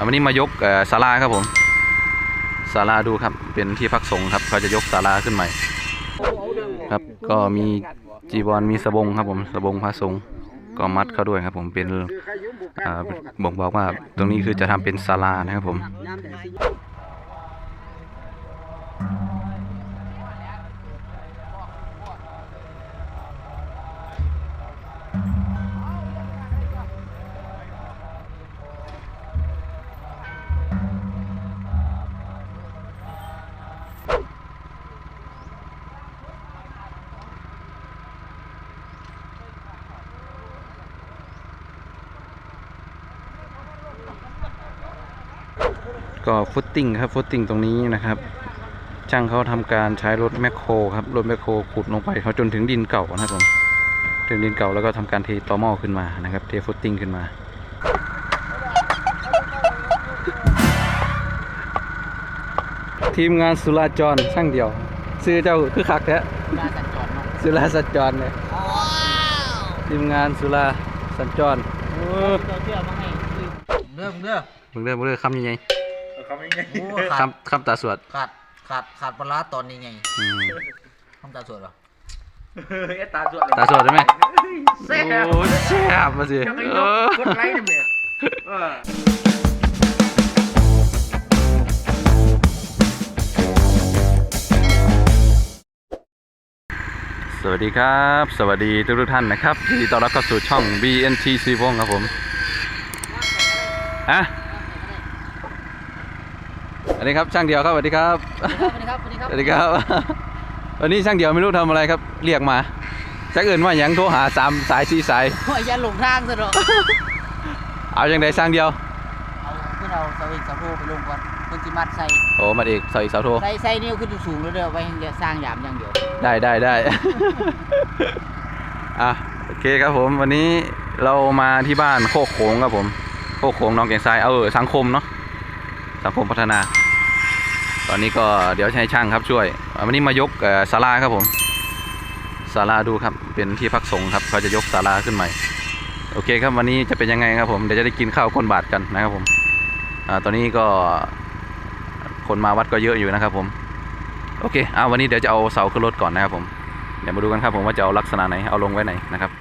อันนี้มายกศาลาครับผมศาลาดูครับ เป็นที่พักสงฆ์ครับเขาจะยกศาลาขึ้นใหม่ ครับก็มีจีวรมีสบงครับผมสบงพระสงฆ์ก็มัดเข้าด้วยครับ ผมเป็นบ่งบอกว่าตรงนี้คือจะทำเป็นศาลานะครับผม ก็ฟุตติ้งครับฟุตติ้งตรงนี้นะครับ ช่างเขาทำการใช้รถแมคโครครับรถแมคโครขุดลงไปเขาจนถึงดินเก่านะครับผมถึงดินเก่าแล้วก็ทำการเทตอหม้อขึ้นมานะครับเทฟุตติ้งขึ้นมาทีมงานสุราจรช่างเดียว ซื้อเจ้าคือคักแท้มาสัญจรเนาะสุราสัญจรเลยทีมงานสุราสัญจรเออเราเชื่อมาให้เริ่มเด้อมึงเริ่มมึงเริ่มคำ ยังไงโอ้ขาดคำคำตาสวดขาดขาดขาดปลาร้าตอนนี้ไงอืมทำตาสวยเหรอตาสวดตาสวดได้ไหมแซ่บโอ้แซ่บมาสิจะไปเอยกอกดไลค์เนี่ยแม่เออสวัสดีครับ สวัสดีทุกทุกๆท่านนะครับที่ต้อนรับเข้าสู่ช่อง BNT ซีวงครับผมอะ สวัสดีครับช่างเดียวครับสวัสดีครับสวัสดีครับสวัสดีครับสวัสดีครับ วันนี้ช่างเดียวไม่รู้ทำอะไรครับ เรียกมาจักอื่นว่าหยังโทรหาสามสายสี่สายโอ้ยอย่าหลงทางซะเถอะเอาอย่างใดช่างเดียวเอาเพื่อนเอาสวิงสะโพกไปลงก่อนเพื่อนจิมัดใส่โอ้มาเอกใส่เสาโทรใส่ใส่นิ้วขึ้นสูงๆแล้วเด้อไว้ให้เดี๋ยวสร้างยามอย่างเดียวได้ได้ได้อะโอเคครับผมวันนี้เรามาที่บ้านโคกโขงครับผมโคกโขงหน้องแก่งทรายเอาเออสังคมเนาะสังคมพัฒนา ตอนนี้ก็เดี๋ยวให้ช่างครับช่วย วันนี้มายกศาลาครับผมศาลาดูครับ เป็นที่พักสงฆ์ครับเขาจะยกศาลาขึ้นใหม่ โอเคครับวันนี้จะเป็นยังไงครับผมเดี๋ยวจะได้กินข้าวก้นบาทกันนะครับผมอตอนนี้ก็คนมาวัดก็เยอะอยู่นะครับผมโอเคเอาวันนี้เดี๋ยวจะเอาเสาขึ้นรถก่อนนะครับผมเดี๋ยวมาดูกันครับผมว่าจะเอาลักษณะไหนเอาลงไว้ไหนนะครับ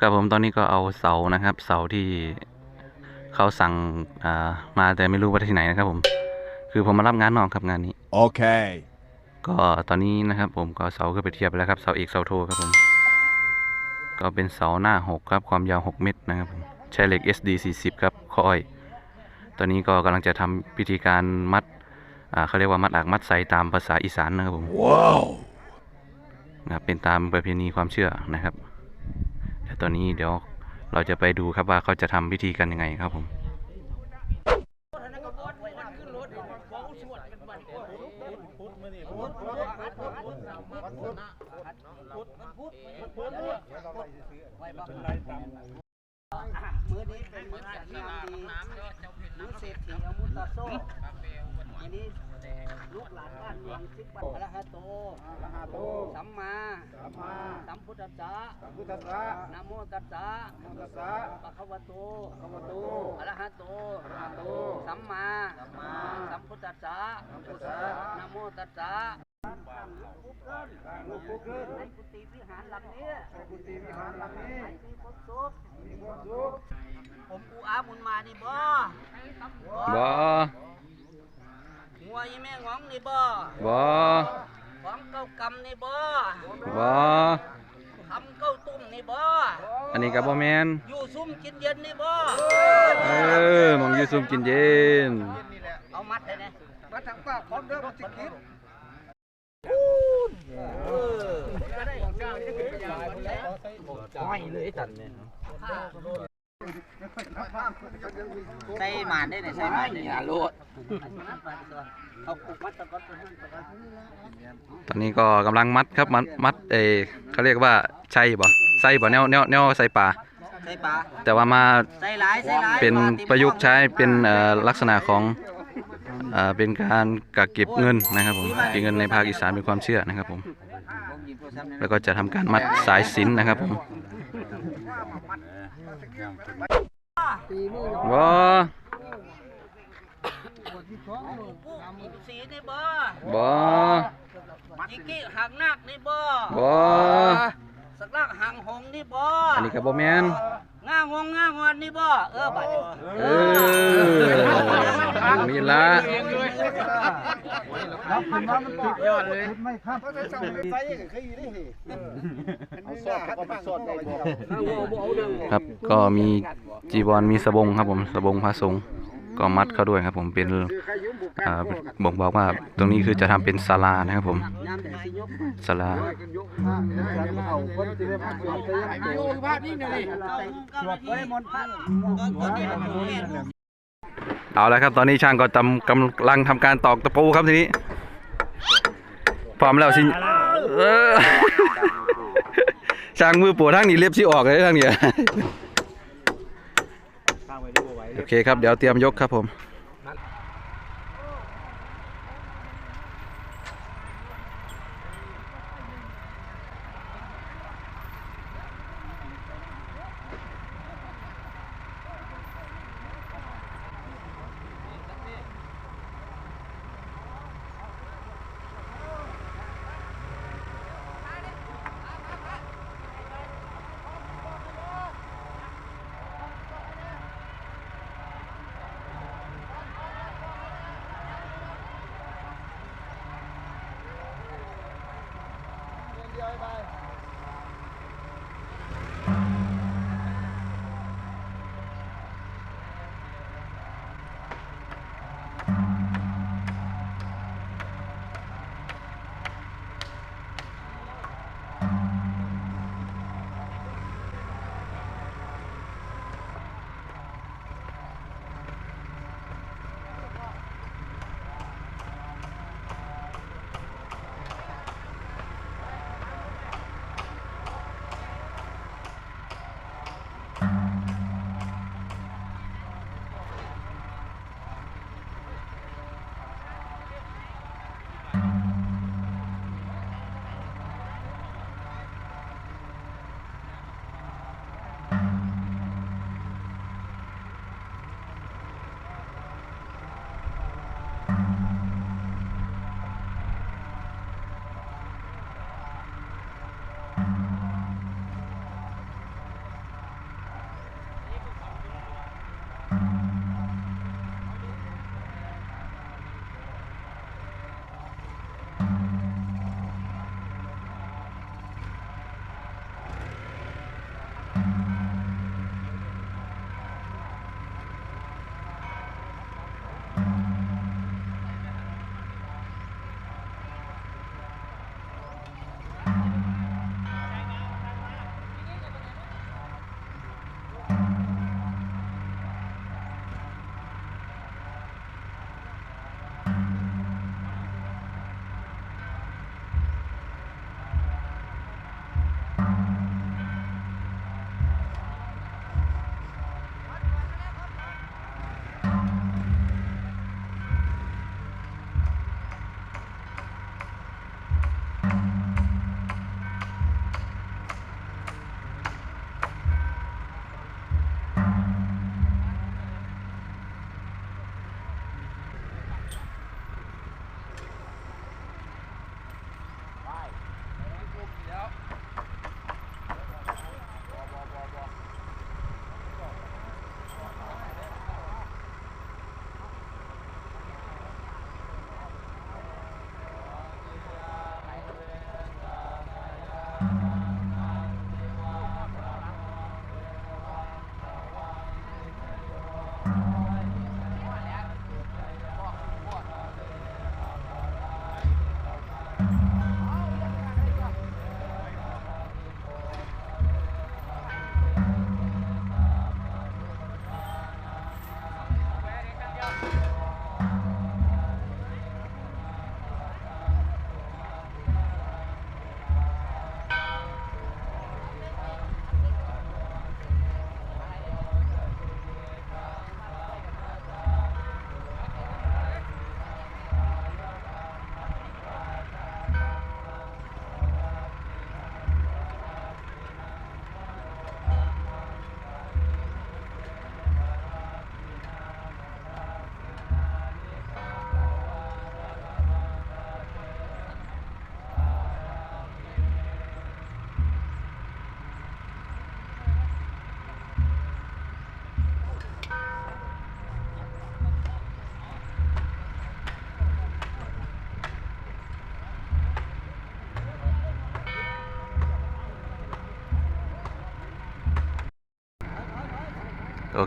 ครับผมตอนนี้ก็เอาเสานะครับ เสาที่เขาสั่งอ่ามาแต่ไม่รู้ว่าที่ไหนนะครับ ผม คือผมมารับงานนอกครับงานนี้ Okay. ก็ตอนนี้นะครับ ผมก็เอาเสาขึ้นไปเทียบไปแล้วครับเสาเอกเสาโทครับผมก็เป็นเสาหน้า 6 ครับ ความยาว 6 เมตรนะครับผมใช้เหล็ก SD 40 ครับข้ออ้อย ตอนนี้ก็กำลังจะทำพิธีการมัดอ่าเขาเรียกว่ามัดอักมัดใสตามภาษาอีสานนะครับผม Wow. นะครับเป็นตามประเพณีความเชื่อนะครับ แต่ตอนนี้เดี๋ยวเราจะไปดูครับว่าเขาจะทำพิธีกันยังไงครับผมมือนี้เป็นมื้อที่ดีมือเศรษฐีอมุตตะโซอันนี้ ลูกหลานบ้านเมืองสิบปันอรหะโตอรหะโต สัมมาสัมมาสัมพุทธัสสะสัมพุทธัสสะนะโมตัสสะนะโมตัสสะปะคะวะโตปะคะวะโตอรหะโตอรหะโต สัมมาสัมมาสัมพุทธัสสะสัมพุทธัสสะนะโมตัสสะในกุฏิวิหารหลังนี้กุฏิวิหารหลังนี้มีความสุขมีความสุขผมอูอาบุญมานี่บ่บ่ แม่งองนี่บ่บ่ของเก้ากำนี่บ่บ่คำเก้าตุ้มนี่บ่อันนี้กับบ่แมนอยู่ซุ่มกินเย็นนี่บ่บอยู่ซุ่มกินเย็นเอามัดได้ไหมมัดทางปากพร้อมเด้อมันสิคิด ใส่หมานได้ไหนใส่หมานได้อย่าโลดตอนนี้ก็กำลังมัดครับมัดมัดเออเขาเรียกว่าใช่บ่ใส่บ่แนวแนวแนวใส่ปลาใส่ปลาแต่ว่ามาใส่หลายใส่หลายเป็นประยุกต์ใช้เป็นเอ่อลักษณะของเอ่อเป็นการกักเก็บเงินนะครับผมเก็บเงินในภาคอีสานเป็นความเชื่อนะครับผมแล้วก็จะทำการมัดสายสิญจนนะครับผม ว้าสีนี่บ่บ่ยิกี้หางนาคนี่บ่บ่ สักลักหางหงนี่บ่อันนี้ก็บ่แม่นง่างงง่างอนนี่บ่เออบัดเออมีละรับขึ้นมามันติดยอดเลยไม่ครับครับก็มีจีวรมีสบงครับผมสบงพระสงฆ์ก็มัดเข้าด้วยครับผมเป็นอ่า บ่งบอกว่าตรงนี้คือจะทำเป็นศาลานะครับผมศาลาเอาคนที่ได้มาสวดเละครับตอนนี้ช่างก็ทำกำลังทำการตอกตะปูครับทีนี้พร้อมแล้วสิช่างมือปวดทั้งนี้เล็บสิออกเลยทั้งนี้โอเคครับเดี๋ยวเตรียมยกครับผม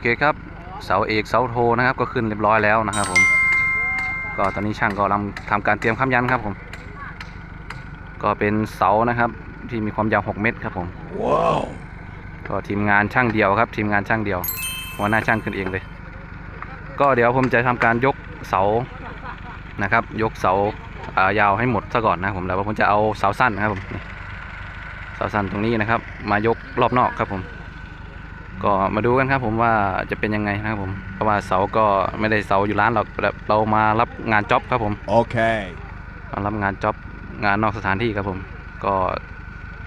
เคครับเสาเอกเสาโทนะครับ ก็ขึ้นเรียบร้อยแล้วนะครับ ผม ก็ตอนนี้ช่างก็กำลังทำการเตรียมค้ำยันครับผม ก็เป็นเสานะครับ ที่มีความยาว 6 เมตรครับผมว้าวก็ทีมงานช่างเดียวครับ ทีมงานช่างเดียวหัวหน้าช่างขึ้นเองเลย ก็เดี๋ยวผมจะทำการยกเสานะครับ ยกเสาอ่ายาวให้หมดซะก่อนนะครับผมแล้วผมจะเอาเสาสั้นนะครับผมนี่เสาสั้นตรงนี้นะครับ มายกรอบนอกครับผม ก็มาดูกันครับผมว่าจะเป็นยังไงนะครับผมเพราะว่าเสาก็ไม่ได้เสาอยู่ร้านหรอกแต่เรามารับงานจ็อบครับผม Okay. มารับงานจ็อบงานนอกสถานที่ครับผม ก็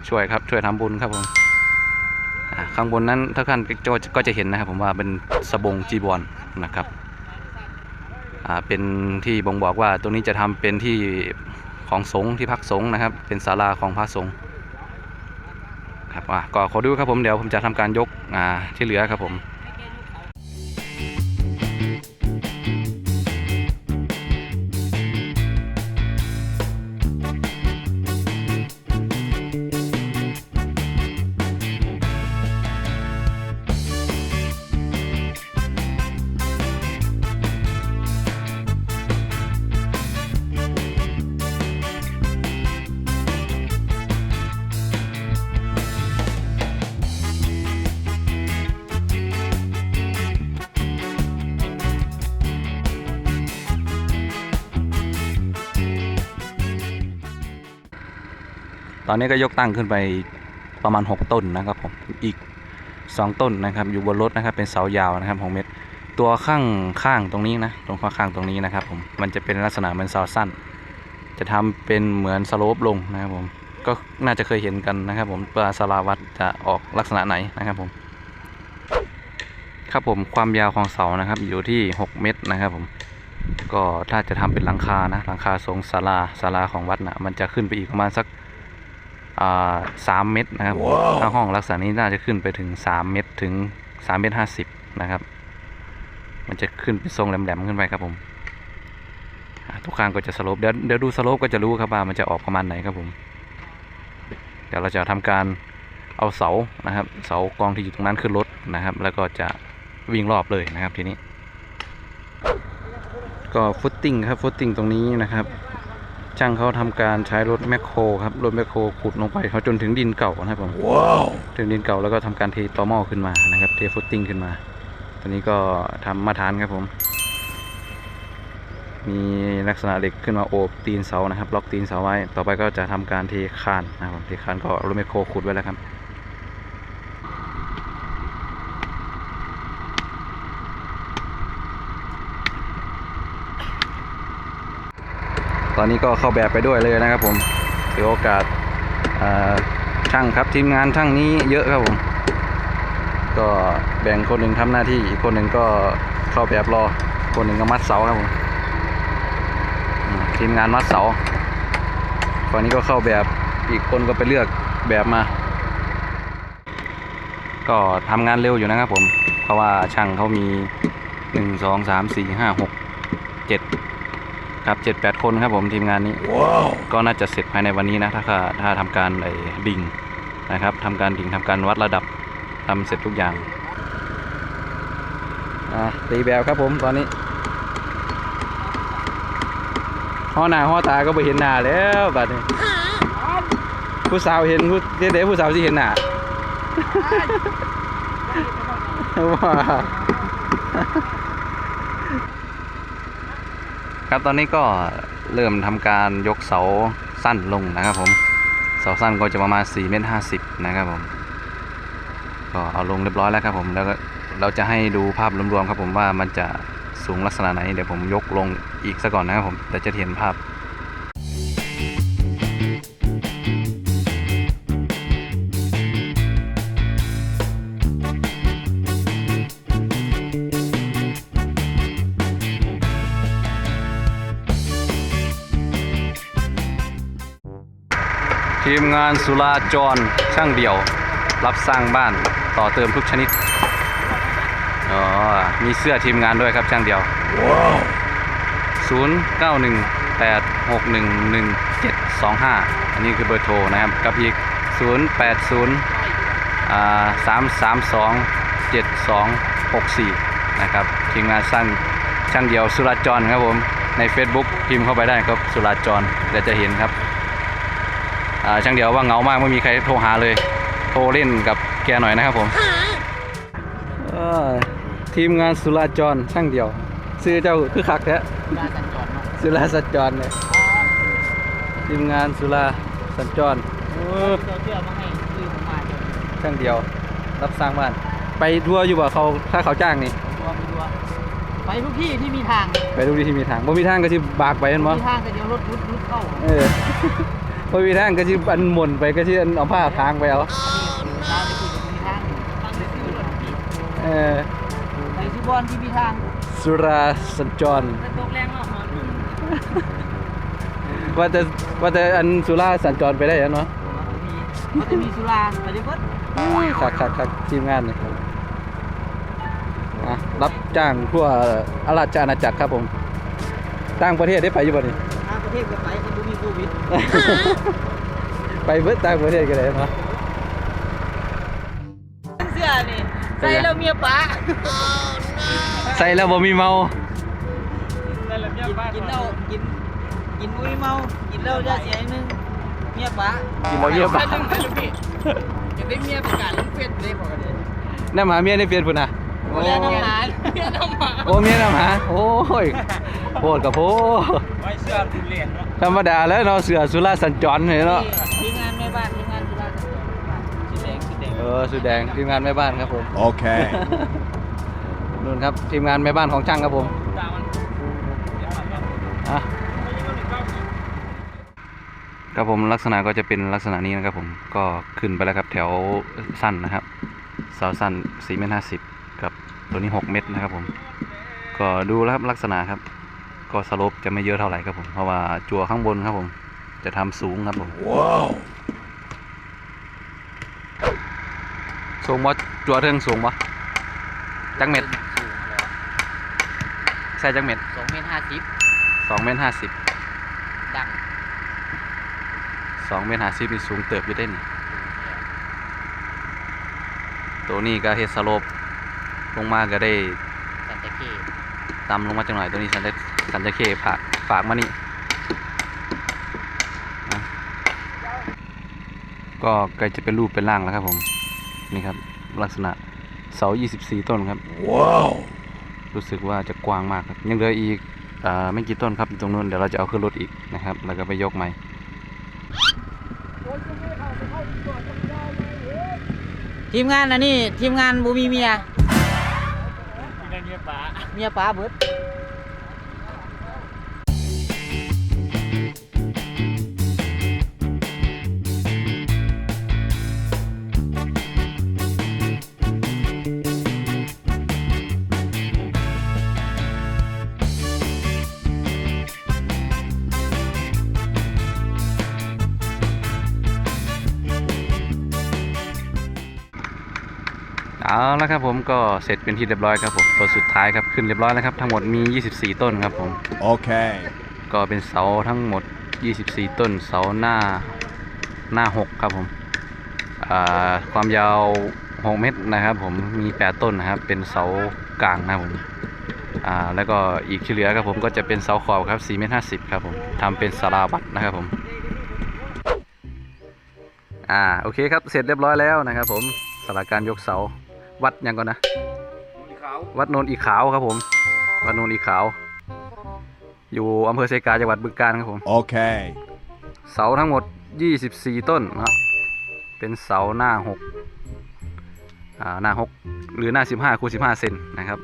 ช่วยครับช่วยทำบุญครับผมอ่าข้างบนนั้นถ้าท่านก็จะก็จะเห็นนะครับผมว่าเป็นสบงจีบอลนะครับอ่าเป็นที่บ่งบอกว่าตรงนี้จะทำเป็นที่ของสงฆ์ที่พักสงฆ์นะครับ เป็นศาลาของพระสงฆ์ ครับอะก็ขอดูครับผมเดี๋ยวผมจะทำการยกอ่าที่เหลือครับผม ตอนนี้ก็ยกตั้งขึ้นไปประมาณ 6 ต้นนะครับผมอีก 2 ต้นนะครับ อยู่บนรถนะครับเป็นเสายาวนะครับ6เมตร ตัวข้างข้างตรงนี้นะตรงข้างข้างตรงนี้นะครับผมมันจะเป็นลักษณะเหมือนเสาสั้น จะทำเป็นเหมือนสโลปลงนะครับผมก็น่าจะเคยเห็นกันนะครับ ผมปลาสลาวัดจะออกลักษณะไหนนะครับผมครับผมความยาวของเสานะครับอยู่ที่ 6 เมตรนะครับผมก็ถ้าจะทำเป็นหลังคานะหลังคาทรงศาลาศาลาของวัดนะมันจะขึ้นไปอีกประมาณสัก สามเมตรนะครับผมถ้าห้องลักษณะนี้น่าจะขึ้นไปถึงสามเมตรถึงสามเมตรห้าสิบนะครับ มันจะขึ้นเป็นทรงแหลมๆขึ้นไปครับผมอ่าทุกข้างก็จะสโลปเดี๋ยวเดี๋ยวดูสโลปก็จะรู้ครับว่ามันจะออกประมาณไหนครับผม เดี๋ยวเราจะทำการเอาเสานะครับ เสากองที่อยู่ตรงนั้นขึ้นรถนะครับ แล้วก็จะวิ่งรอบเลยนะครับทีนี้ ก็ฟุตติ้งครับฟุตติ้งตรงนี้นะครับ ช่างเขาทำการใช้รถแมคโครครับรถแมคโครขุดลงไปเขาจนถึงดินเก่านะครับผม Wow. ถึงดินเก่าแล้วก็ทำการเทตอหม้อขึ้นมานะครับเทฟุตติ้งขึ้นมา ตัวนี้ก็ทำมาทานครับผม มีลักษณะเหล็กขึ้นมาโอบตีนเสานะครับ ล็อกตีนเสาไว้ ต่อไปก็จะทำการเทคานนะครับผมเทคานก็เอารถแมคโครขุดไว้แล้วครับ อนนี้ก็เข้าแบบไปด้วยเลยนะครับผมถือโอกาสช่างครับทีมงานช่างนี้เยอะครับผม ก็แบ่งคนหนึ่งทำหน้าที่อีกคนหนึ่งก็เข้าแบบรอ คนหนึ่งก็มัดเสาครับผมทีมงานมัดเสาฝั่งนี้ก็เข้าแบบอีกคนก็ไปเลือกแบบมา ก็ทำงานเร็วอยู่นะครับผม เพราะว่าช่างเขามีหนึ่งสองสามสี่ห้าหกเจ็ด ครับเจ็ดแปดคนครับผมทีมงานนี้ Wow. ก็น่าจะเสร็จภายในวันนี้นะ ถ้าถ้าทำการไอ้ดิ่งนะครับทำการดิ่งทำการวัดระดับทำเสร็จทุกอย่างอะตีแบบครับผมตอนนี้ห่อหน้าห่อตาก็ไปเห็นหน้าแล้วบัดนี้ผู้สาวเห็นผู้เด็กผู้สาวที่เห็นหน้าว้า ครับตอนนี้ก็เริ่มทำการยกเสาสั้นลงนะครับผมเสาสั้นก็จะประมาณ4เมตรห้นะครับผมก็เอาลงเรียบร้อยแล้วครับผมแล้วก็เราจะให้ดูภาพรวมๆครับผมว่ามันจะสูงลักษณะไหนเดี๋ยวผมยกลงอีกซะก่อนนะครับผมแต่จะเห็นภาพ ทีมงานสุราจรช่างเดี่ยว รับสร้างบ้านต่อเติมทุกชนิด อ๋อ มีเสื้อทีมงานด้วยครับช่างเดี่ยว 0 9 1 8 6 1 1 7 2 5 อันนี้คือเบอร์โทรนะครับ กับอีก 0 8 0อ่า3 3 2 7 2 64 นะครับ ทีมงานสร้างช่างเดียวสุราจรครับผม ใน Facebook พิมพ์เข้าไปได้ครับสุราจรเดี๋ยวจะเห็นครับ ช่างเดียวว่าเหงามากไม่มีใครโทรหาเลย โทรเล่นกับแกหน่อยนะครับผมเอ้ยทีมงานสุราจรช่างเดียว ซื้อเจ้าคือคักแท้การสัญจรเนาะสุราสัญจรเลยทีมงานสุราสัญจรเออเจ้าเชื่อมาให้ซื้อผมมาจนช่างเดียว รับสร้างบ้าน ไปทัวร์อยู่บ่เขาถ้าเขาจ้างนี่ตัวไปตัวไปทุกที่ที่มีทาง ไปทุกที่ที่มีทางบ่มีทางก็สิบากไปแม่นบ่มีทางก็เดี๋ยวรถรุดรุดเข้าเออ บ่มีทางก็สิอันหม่นไปก็สิอันเอาผ้าทางไปเอาทางไปคุยกับมีทางทางไปซื้อรถพี่เออไปซื้อบอลที่มีทางสุราสัญจรไปตกแรงเนาะหมอว่าแต่ว่าแต่อันสุราสัญจรไปได้แล้วเนาะมีมันจะมีสุราไปได้เบิดคักคักคักทีมงานนี่อะรับจ้างทั่วอาราชอาณาจักรครับผมต่างประเทศได้ไปอยู่บ่นี่ทางประเทศก็ไปมันดูมีโค วิดไปเบิดต่างประเทศก็ได้เนาะเสื้อนี่ใส่แล้วเมียป๋าใส่แล้วบ่มีเมากินกินเหล้ากินกินบุ้ยเมากินเหล้าจะเสียหนึงเมียป๋ากินแล้วเยี่ยมจะได้เมียประกาศลงเฟซเลยพอกันเลยน้ำหาเมียในเฟียนพุ่นน่ะโอ้ยน้ำหาเมียน้ำหาโอ้เมียน้ำหาโอ้ยโพดกับโพไว้เสื้อคุณเรียนเนาะ ธรรมดาแล้วเนาะเสือสุราสัญจรเห็นเนาะทีมงานแม่บ้านทีมงานสุราษฎร์สีแดงสีแดงเออสุดแดงทีมงานแม่บ้านครับผม Okay. นู่นครับทีมงานแม่บ้านของช่างครับผมอะครับผมลักษณะก็จะเป็นลักษณะนี้นะครับผมก็ขึ้นไปแล้วครับแถวสั้นนะครับเสาสั้น4เมตร50กับตัวนี้ 6 เมตรนะครับผมก็ดูแล้วครับลักษณะครับ ก็สโลปจะไม่เยอะเท่าไหร่ครับผม เพราะว่าจั่วข้างบนครับผม จะทำสูงครับผม Wow. สูงบ่จั่วเทิงสูงบ่จักเม็ดใส่จักเม็ดสองเมตรห้าสิบสองเมตรห้าสิบดังสองเมตรห้าสิบนี่สูงเติบอยู่ได้นี่ตัวนี้ก็เฮ็ดสโลปลงมาก็ได้สันตะเกีต่ำลงมาจังหน่อยตัวนี้สันจะ สันจะเคฝากฝากมานี่นะก็ใกล้จะเป็นรูปเป็นร่างแล้วครับผม นี่ครับ ลักษณะเสา 24 ต้นครับ Wow. รู้สึกว่าจะกว้างมากครับ ยังเหลืออีกอ่าไม่กี่ต้นครับอยู่ตรงนู้นเดี๋ยวเราจะเอาขึ้นรถอีกนะครับ แล้วก็ไปยกใหม่ทีมงานอันนี้ทีมงานบูมีเมียมีเมียป๋าเมียป๋าเบิด เอาแล้วครับผมก็เสร็จเป็นที่เรียบร้อยครับผมตัวสุดท้ายครับขึ้นเรียบร้อยแล้วครับทั้งหมดมี 24 ต้นครับผม Okay. ก็เป็นเสาทั้งหมด 24 ต้นเสาหน้าหน้า 6 ครับผมอ่าความยาว 6 เมตรนะครับผมมี 8 ต้นนะครับ เป็นเสากลางนะครับผมอ่าแล้วก็อีกที่เหลือครับผมก็จะเป็นเสาขอบครับ4เมตร50ครับผมทำเป็นสาราวัดนะครับผมอ่าโอเคครับเสร็จเรียบร้อยแล้วนะครับผมสำหรับการยกเสา วัดยังก่อนนะมีขาววัดโนนอีขาวครับผม วัดโนนอีขาว อยู่อำเภอเซกาจังหวัดบึงกาฬครับผม Okay. เสาทั้งหมด 24 ต้นนะครับเป็นเสาหน้า6อ่าหน้า 6 หรือหน้า 15คูณ15 เซนนะครับ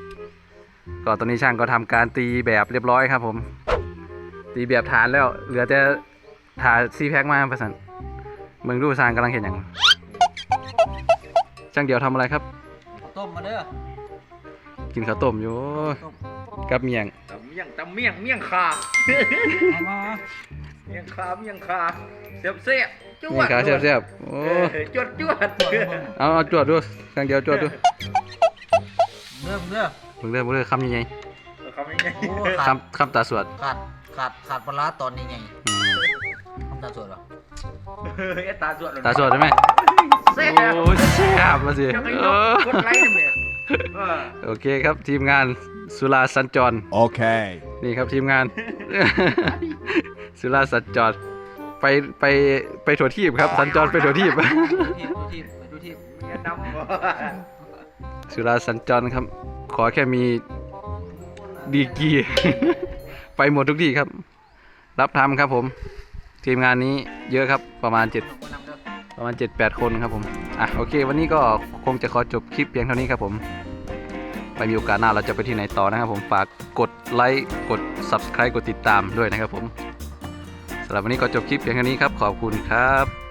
ก็ตอนนี้ช่างก็ทำการตีแบบเรียบร้อยครับผม ตีแบบฐานแล้วเหลือแต่ฐานซีแพ็กมาประสันเมืองดูช่างกำลังเห็นอย่างช่างเดียวทำอะไรครับ ต้มมาเด้อกินข้าวต้มอยู่กับเมียงตำเมี่ยงตำเมี่ยงเมี่ยงคาเอามาเมี่ยงคาเมี่ยงคาเสียบเสียบจวนี่ดครับแซ่บๆโอ้เออจวดจวดเอาเอาจวดด้วยครั้งเดียวจวดด้วยเริ่มเด้อเพิ่งเริ่มเพิ่งเริ่มคำยังไงเขาไม่ไงโอ้ขาดคำคำตาสวดขาดขาดขาดปลาร้าตอนนี้ไงอืมทำตาสวยเหรอเฮ้ยตาจวดตาสวดใช่ไหม เสียบโอ้ยแซ่บมาสิยังไงเออกดไลค์เนี่ยเออโอเคครับทีมงานสุราสัญจร Okay. นี่ครับทีมงาน สุราสัญจรไปไปไปถั่วทีบครับ สัญจรไปถั่วทีบ ดูทีบดูทีบดูทีบแนะนำบ่สุราสัญจรครับ ขอแค่มีดีกรี ไปหมดทุกที่ครับ รับทำครับผม ทีมงานนี้เยอะครับประมาณ7 ประมาณ 7-8 คนครับผม อะโอเค วันนี้ก็คงจะขอจบคลิปเพียงเท่านี้ครับผม ไปมีโอกาสหน้าเราจะไปที่ไหนต่อนะครับผมฝากกดไลค์กด subscribe กดติดตามด้วยนะครับผมสำหรับวันนี้ก็จบคลิปเพียงเท่านี้ครับ ขอบคุณครับ